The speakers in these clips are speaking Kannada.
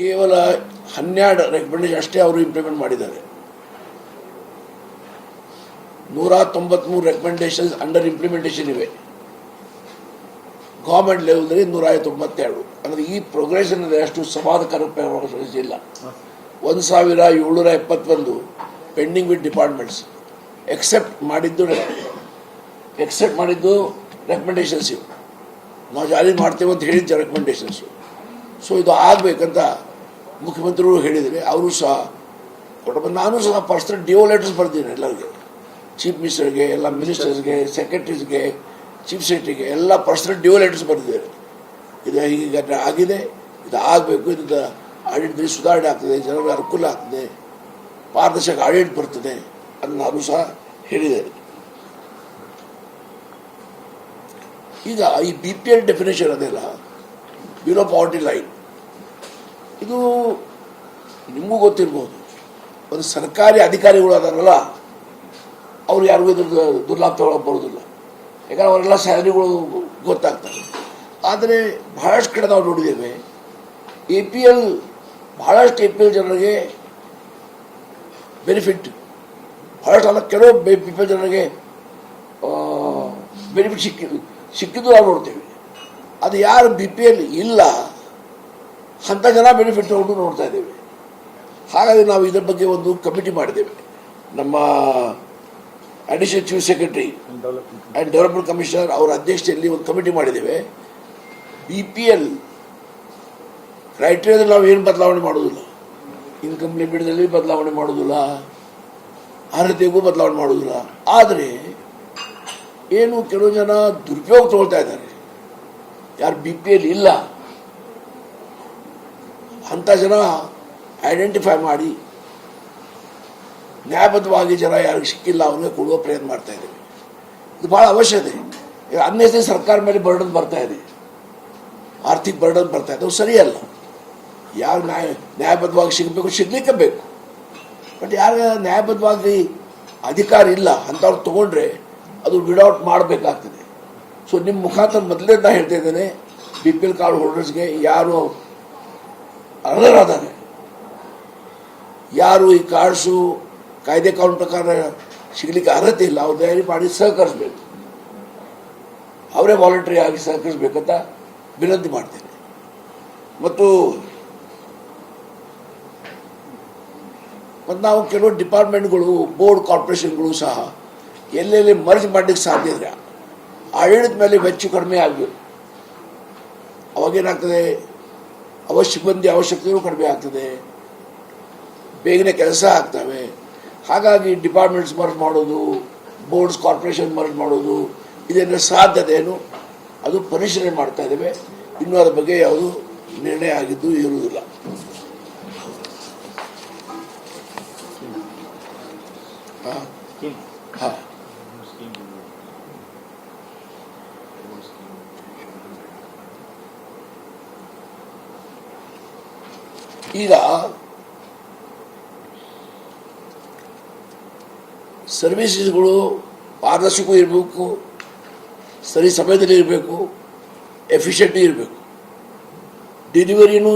ಕೇವಲ ಹನ್ನೆರಡು ರೆಕಮೆಂಡೇಶನ್ ಅಷ್ಟೇ ಅವರು ಇಂಪ್ಲಿಮೆಂಟ್ ಮಾಡಿದ್ದಾರೆ. ನೂರ ತೊಂಬತ್ಮೂರು ರೆಕಮೆಂಡೇಶನ್ಸ್ ಅಂಡರ್ ಇಂಪ್ಲಿಮೆಂಟೇಷನ್ ಇವೆ. ಗೌರ್ಮೆಂಟ್ ಲೆವೆಲ್ನಲ್ಲಿ ನೂರ ತೊಂಬತ್ತೆರಡು ಅಂದರೆ ಈ ಪ್ರೋಗ್ರೆಷನ್ ಅಷ್ಟು ಸಮಾಧಾನಕರ ಇಲ್ಲ. ಒಂದು ಸಾವಿರ ಏಳ್ನೂರ ಎಪ್ಪತ್ತೊಂದು ಪೆಂಡಿಂಗ್ ವಿತ್ ಡಿಪಾರ್ಟ್ಮೆಂಟ್ಸ್ ಎಕ್ಸೆಪ್ಟ್ ಮಾಡಿದ್ದು ಎಕ್ಸೆಪ್ಟ್ ಮಾಡಿದ್ದು ರೆಕಮೆಂಡೇಶನ್ಸ್ ಇವು. ನಾವು ಜಾರಿ ಮಾಡ್ತೇವೆ ಅಂತ ಹೇಳಿದ್ದೆ ರೆಕಮೆಂಡೇಶನ್ಸು ಸೊ ಇದು ಆಗಬೇಕಂತ ಮುಖ್ಯಮಂತ್ರಿಗಳು ಹೇಳಿದರೆ ಅವರು ಸಹ, ಕೊಟ್ಟು ನಾನು ಸಹ ಪರ್ಸನಲ್ ಡಿಒ ಲೆಟರ್ಸ್ ಬರ್ತೀನಿ ಎಲ್ಲರಿಗೆ. ಚೀಫ್ ಮಿನಿಸ್ಟರ್ಗೆ ಎಲ್ಲ ಮಿನಿಸ್ಟರ್ಸ್ಗೆ ಸೆಕ್ರೆಟ್ರೀಸ್ಗೆ ಚೀಫ್ ಸೆಕ್ರೆಟರಿಗೆ ಎಲ್ಲ ಪರ್ಸನಲ್ ಡಿಒ ಲೆಟರ್ಸ್ ಬರೆದಿದ್ದಾರೆ ಇದು ಈಗ ಆಗಿದೆ, ಇದು ಆಗಬೇಕು ಇದು ಆಡಳಿತದಲ್ಲಿ ಸುಧಾರಣೆ ಆಗ್ತದೆ, ಜನರಿಗೆ ಅನುಕೂಲ ಆಗ್ತದೆ, ಪಾರದರ್ಶಕ ಆಡಳಿತ ಬರ್ತದೆ ಅದನ್ನು ನಾನು ಸಹ ಹೇಳಿದ್ದಾರೆ ಈಗ ಈ ಬಿ ಪಿ ಎಲ್ ಡೆಫಿನೇಷನ್ ಅದೆಲ್ಲ ಬಿಲೋ ಪಾವರ್ಟಿ ಲೈನ್ ಇದು ನಿಮಗೂ ಗೊತ್ತಿರ್ಬೋದು. ಒಂದು ಸರ್ಕಾರಿ ಅಧಿಕಾರಿಗಳು ಅದಾರಲ್ಲ ಅವ್ರು ಯಾರಿಗೂ ಇದ್ರ ದುರ್ಲಾಭ ತಗೊಳಕ್ ಬರೋದಿಲ್ಲ. ಯಾಕಂದ್ರೆ ಅವರೆಲ್ಲ ಸ್ಯಾಲರಿಗಳು ಗೊತ್ತಾಗ್ತವೆ. ಆದರೆ ಬಹಳಷ್ಟು ಕಡೆ ನಾವು ನೋಡಿದ್ದೇವೆ ಎ ಪಿ ಎಲ್ ಬಹಳಷ್ಟು ಎ ಪಿ ಎಲ್ ಜನರಿಗೆ ಬೆನಿಫಿಟ್ ಬಹಳಷ್ಟು ಅಲ್ಲ, ಕೆಲವು ಬಿ ಪಿ ಎಲ್ ಜನರಿಗೆ ಬೆನಿಫಿಟ್ ಸಿಕ್ಕಿದ್ದು ಸಿಕ್ಕಿದ್ದು ನಾವು ನೋಡ್ತೇವೆ. ಅದು ಯಾರು ಬಿ ಪಿ ಎಲ್ ಇಲ್ಲ ಅಂಥ ಜನ ಬೆನಿಫಿಟ್ ತಗೊಂಡು ನೋಡ್ತಾ ಇದ್ದೇವೆ. ಹಾಗಾಗಿ ನಾವು ಇದರ ಬಗ್ಗೆ ಒಂದು ಕಮಿಟಿ ಮಾಡಿದ್ದೇವೆ. ನಮ್ಮ additional chief secretary and development commissioner ಅವರ ಅಧ್ಯಕ್ಷತೆಯಲ್ಲಿ ಒಂದು ಕಮಿಟಿ ಮಾಡಿದ್ದೇವೆ. ಬಿ ಪಿ ಎಲ್ ಕ್ರೈಟೀರಿಯಾದಲ್ಲಿ ನಾವು ಏನು ಬದಲಾವಣೆ ಮಾಡೋದಿಲ್ಲ. ಇನ್ಕಮ್ ಲಿಮಿಟ್ದಲ್ಲಿ ಬದಲಾವಣೆ ಮಾಡೋದಿಲ್ಲ. ಅರ್ಹತೆಗೂ ಬದಲಾವಣೆ ಮಾಡೋದಿಲ್ಲ. ಆದರೆ ಏನು ಕೆಲವು ಜನ ದುರುಪಯೋಗ ತಗೊಳ್ತಾ ಇದ್ದಾರೆ. ಯಾರು ಬಿ ಪಿ ಎಲ್ ಇಲ್ಲ. ಅಂಥ ಜನ ಐಡೆಂಟಿಫೈ ಮಾಡಿ, ನ್ಯಾಯಬದ್ಧವಾಗಿ ಜನ ಯಾರಿಗೆ ಸಿಕ್ಕಿಲ್ಲ ಅವ್ರಿಗೆ ಕೊಡುವ ಪ್ರಯತ್ನ ಮಾಡ್ತಾ ಇದ್ದೀವಿ. ಇದು ಭಾಳ ಅವಶ್ಯತೆ ಈಗ ಅನ್ನೆಸರಿ ಸರ್ಕಾರ ಮೇಲೆ ಬರ್ಡನ್ ಬರ್ತಾ ಇದೆ. ಆರ್ಥಿಕ ಬರ್ಡನ್ ಬರ್ತಾ ಇದೆ. ಅದು ಸರಿಯಲ್ಲ. ಯಾರು ನ್ಯಾಯ, ನ್ಯಾಯಬದ್ಧವಾಗಿ ಸಿಗಬೇಕು, ಸಿಗ್ಲಿಕ್ಕೆ ಬೇಕು. ಬಟ್ ಯಾರು ನ್ಯಾಯಬದ್ಧವಾಗಿ ಅಧಿಕಾರ ಇಲ್ಲ, ಅಂಥವ್ರು ತೊಗೊಂಡ್ರೆ ಅದು ವಿಡೌಟ್ ಮಾಡಬೇಕಾಗ್ತದೆ. ಸೊ ನಿಮ್ಮ ಮುಖಾಂತರ ಮೊದಲೇ ನಾನು ಹೇಳ್ತಾ ಇದ್ದೇನೆ ಬಿ ಪಿ ಎಲ್ ಕಾರ್ಡ್ ಹೋಲ್ಡರ್ಸ್ಗೆ ಯಾರು ಅರ್ಹರಾದಾರೆ ಯಾರು ಈ ಕಾರ್ಡ್ಸು ಕಾಯ್ದೆ ಕಾನೂನು ಪ್ರಕಾರ ಸಿಗಲಿಕ್ಕೆ ಅರ್ಹತೆ ಇಲ್ಲ, ಅವ್ರು ದಯಾರಿ ಮಾಡಿ ಸಹಕರಿಸ್ಬೇಕು. ಅವರೇ ವಾಲಂಟ್ರಿ ಆಗಿ ಸಹಕರಿಸ್ಬೇಕಂತ ವಿನಂತಿ ಮಾಡ್ತೇನೆ. ಮತ್ತು ಮತ್ತು ನಾವು ಕೆಲವು ಡಿಪಾರ್ಟ್ಮೆಂಟ್ಗಳು, ಬೋರ್ಡ್ ಕಾರ್ಪೊರೇಷನ್ಗಳು ಸಹ ಎಲ್ಲೆಲ್ಲಿ ಮರ್ಜ್ ಮಾಡಲಿಕ್ಕೆ ಸಾಧ್ಯ ಇದೆ ಆಡಳಿತ ಮೇಲೆ ವೆಚ್ಚ ಕಡಿಮೆ ಆಗಬೇಕು. ಅವಾಗೇನಾಗ್ತದೆ ಅವ ಸಿಬ್ಬಂದಿ ಅವಶ್ಯಕತೆಯೂ ಕಡಿಮೆ ಆಗ್ತದೆ. ಬೇಗನೆ ಕೆಲಸ ಆಗ್ತವೆ. ಹಾಗಾಗಿ ಡಿಪಾರ್ಟ್ಮೆಂಟ್ಸ್ ಮರ್ಜ್ ಮಾಡೋದು ಬೋರ್ಡ್ಸ್ ಕಾರ್ಪೊರೇಷನ್ ಮರ್ಜ್ ಮಾಡೋದು ಇದೆಲ್ಲ ಸಾಧ್ಯತೆ ಏನು ಅದು ಪರಿಶೀಲನೆ ಮಾಡ್ತಾ ಇದ್ದೇವೆ. ಇನ್ನೂ ಅದ್ರ ಬಗ್ಗೆ ಯಾವುದು ನಿರ್ಣಯ ಆಗಿದ್ದು ಇರುವುದಿಲ್ಲ. ಹಾಂ. ಹಾ. ಈಗ ಸರ್ವಿಸಸ್ಗಳು ಪಾರದರ್ಶಕವೂ ಇರಬೇಕು ಸರಿ ಸಮಯದಲ್ಲಿ ಇರಬೇಕು ಎಫಿಷಿಯೆಂಟು ಇರಬೇಕು. ಡೆಲಿವರಿನೂ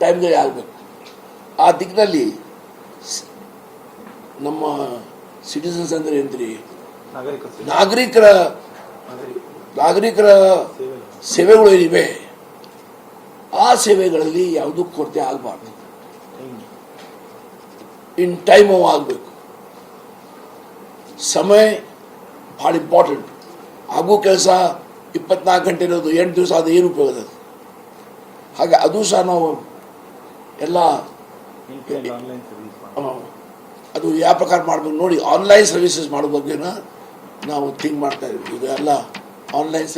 ಟೈಮ್ದಲ್ಲಿ ಆಗಬೇಕು. ಆ ದಿಕ್ಕಿನಲ್ಲಿ ನಮ್ಮ ಸಿಟಿಸನ್ಸ್ ಅಂದರೆ ಏನ್ರಿ? ನಾಗರಿಕ ನಾಗರಿಕರ ನಾಗರಿಕರ ಸೇವೆಗಳು ಏನಿವೆ? ಆ ಸೇವೆಗಳಲ್ಲಿ ಯಾವುದೂ ಕೊರತೆ ಆಗಬಾರ್ದು. ಇನ್ ಟೈಮ್ ಆಗಬೇಕು ಸಮಯ ಭಾಳ ಇಂಪಾರ್ಟೆಂಟ್ ಆಗೋ ಕೆಲಸ ಇಪ್ಪತ್ನಾಲ್ಕು ಗಂಟೆ ಇರೋದು, ಎಂಟು ದಿವಸ ಅದು ಏನು ಉಪಯೋಗ ಹಾಗೆ ಅದು ಸಹ ನಾವು ಎಲ್ಲ. ಅದು ಯಾವ ಪ್ರಕಾರ ಮಾಡಬೇಕು ನೋಡಿ ಆನ್ಲೈನ್ ಸರ್ವಿಸಸ್ ಮಾಡೋ ಬಗ್ಗೆನ ನಾವು ಥಿಂಕ್ ಮಾಡ್ತಾ ಇದ್ದೀವಿ ಈಗ ಎಲ್ಲ ಆನ್ಲೈನ್